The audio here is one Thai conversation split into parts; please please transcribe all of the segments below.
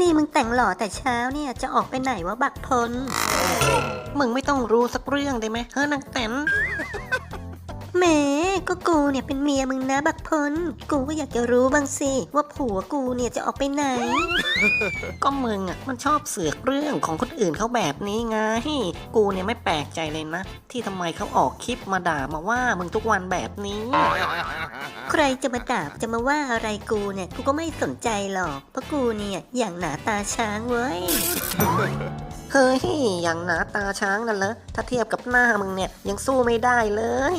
นี่มึงแต่งหล่อแต่เช้าเนี่ยจะออกไปไหนวะบักพล มึงไม่ต้องรู้สักเรื่องได้ไหมเฮ้ยนางแตน แหมก็กูเนี่ยเป็นเมียมึงนะบักพล กูก็อยากจะรู้บ้างสิ ว่าผัวกูเนี่ยจะออกไปไหน ก็มึงอะมันชอบเสือกเรื่องของคนอื่นเขาแบบนี้ไง กูเนี่ยไม่แปลกใจเลยนะ ที่ทำไมเขาออกคลิปมาด่ามาว่ามึงทุกวันแบบนี้ ใครจะมาด่าจะมาว่าอะไรกูเนี่ยกูก็ไม่สนใจหรอกเพราะกูเนี่ยอย่างหนาตาช้างเว้ย เฮ้ย อย่างหนาตาช้างนั่นเหรอถ้าเทียบกับหน้ามึงเนี่ยยังสู้ไม่ได้เลย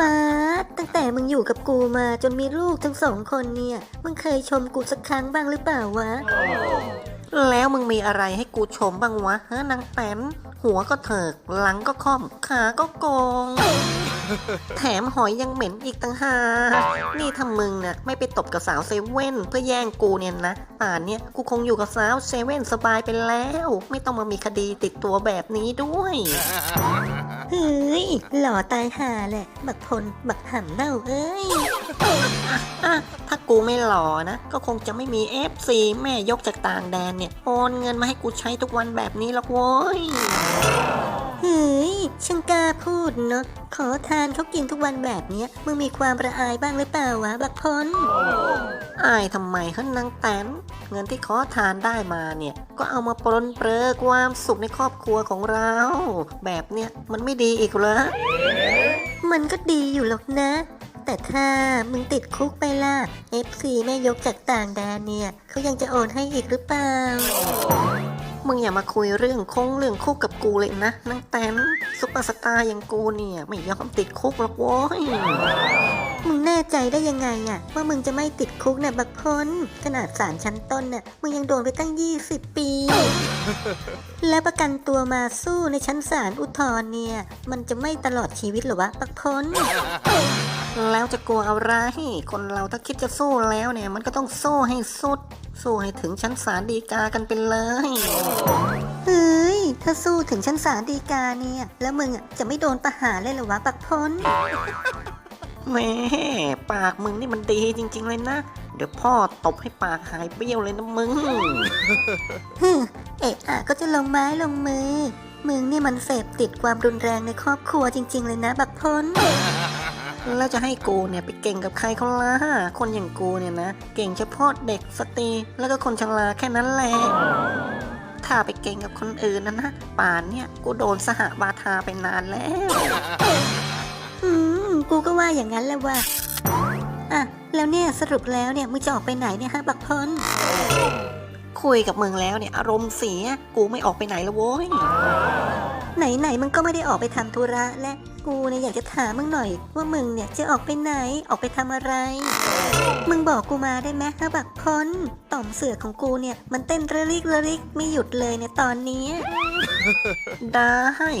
ป๊าดตั้งแต่มึงอยู่กับกูมาจนมีลูกทั้งสองคนเนี่ย มึงเคยชมกูสักครั้งบ้างหรือเปล่าวะ แล้วมึงมีอะไรให้กูชมบ้างวะเฮ้ยนางแตนหัวก็เถิก หลังก็ค่อม ขาก็โกง แถมหอยยังเหม็นอีกต่างหากนี่ถ้ามึงน่ะไม่ไปตบกับสาวเซเว่นเพื่อแย่งกูเนี่ยนะ ป่านเนี่ยกูคงอยู่กับสาวเซเว่นสบายไปแล้ว ไม่ต้องมามีคดีติดตัวแบบนี้ด้วยเฮ้ยหล่อตายห่าแหละ บักพลบักหำเน่าเอ้ยอะถ้ากูไม่หล่อนะ ก็คงจะไม่มี FC แม่ยกจากต่างแดนเนี่ย โอนเงินมาให้กูใช้ทุกวันแบบนี้หรอกโว้ย เฮ้ยช่างกล้าพูดเนาะขอทานเขากินทุกวันแบบเนี้ยมึงมีความระอายบ้างหรือเปล่าวะบักพลอายทำไมฮะนางแตนเงินที่ขอทานได้มาเนี่ย ก็เอามาปลนเปลือความสุขในครอบครัวของเรา แบบเนี้ยมันไม่ดีอีกเหรอมันก็ดีอยู่หรอกนะ แต่ถ้ามึงติดคุกไปล่ะ FC แม่ยกจากต่างแดนเนี่ยเขายังจะโอนให้อีกหรือเปล่า มึงอย่ามาคุยเรื่องคงเรื่องคุกกับกูเลยนะนางแตนซุปเปอร์สตาร์อย่างกูเนี่ยไม่ยอมติดคุกหรอกโว้ยมึงแน่ใจได้ยังไงอะว่ามึงจะไม่ติดคุกเนี่ยบักพลขนาดศาลชั้นต้นน่ะมึงยังโดนไปตั้ง 20 ปี แล้วประกันตัวมาสู้ในชั้นศาลอุทธรณ์เนี่ย มันจะไม่ตลอดชีวิตหรอวะบักพล แล้วจะกลัวอะไร คนเราถ้าคิดจะสู้แล้วเนี่ย มันก็ต้องสู้ให้สุด สู้ให้ถึงชั้นศาลฎีกากันไปเลย เฮ้ย ถ้าสู้ถึงชั้นศาลฎีกาเนี่ย แล้วมึงอะจะไม่โดนประหารเลยเหรอวะบักพลแหม่ปากมึงนี่มันดีจริง ๆ เลยนะ เดี๋ยวพ่อตบให้ปากหายเบี้ยวเลยนะมึงฮึมเอะอะก็จะลงไม้ลงมือ มึงนี่มันเสพติดความรุนแรงในครอบครัวจริง ๆ เลยนะ บักพล แล้วจะให้กูเนี่ยไปเก่งกับใครเขาล่ะคนอย่างกูเนี่ยนะ เก่งเฉพาะเด็กสตรีแล้วก็คนชราแค่นั้นแหละถ้าไปเก่งกับคนอื่นนะนะป่านเนี่ยกูโดนสหบาทาไปนานแล้วอืมกูก็ว่าอย่างนั้นแหละว่าอะแล้วเนี่ยสรุปแล้วเนี่ยมึงจะออกไปไหนเนี่ยฮะบักพลคุยกับมึงแล้วเนี่ยอารมณ์เสียกูไม่ออกไปไหนแล้วโว้ย ไหนๆมึงก็ไม่ได้ออกไปทำธุระและกูเนี่ยอยากจะถามมึงหน่อย ว่ามึงเนี่ยจะออกไปไหนออกไปทำอะไร มึงบอกกูมาได้ไหมฮะบักพลต่อมเสือกของกูเนี่ยมันเต้นระริกระริกไม่หยุดเลยในตอนนี้ได้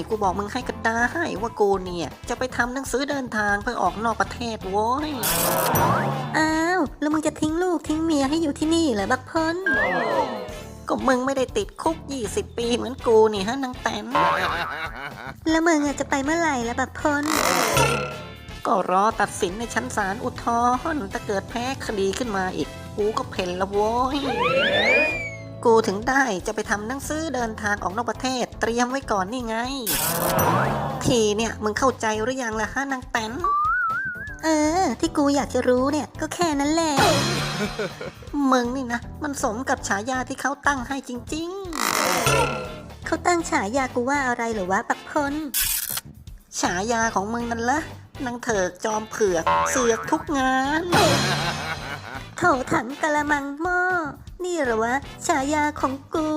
กูบอกมึงให้ก็ได้ว่ากูเนี่ยจะไปทำหนังสือเดินทางเพื่อออกนอกประเทศโว้ยอ้าวแล้วมึงจะทิ้งลูกทิ้งเมียให้อยู่ที่นี่เหรอบักพล ก็มึงไม่ได้ติดคุก 20 ปีเหมือนกูนี่ฮะนางแตนแล้วมึงจะไปเมื่อไหร่ละบักพลก็รอตัดสินในชั้นศาลอุทธรณ์ถ้าเกิดแพ้คดีขึ้นมาอีก กูก็เพ่นละโว้ย กูถึงได้จะไปทำหนังสือเดินทางออกนอกประเทศ เตรียมไว้ก่อนนี่ไง ทีเนี่ยมึงเข้าใจหรือยังล่ะฮะนางแตนเออ ที่กูอยากจะรู้เนี่ย ก็แค่นั้นแหละมึงนี่นะ มันสมกับฉายาที่เขาตั้งให้จริง ๆ เขาตั้งฉายากูว่าอะไรเหรอวะปักพลฉายาของมึงนั่นละนางเถิกจอมเผือก เสือกทุกงานโถถังกะละมังหม้อนี่เหรอวะฉายาของกู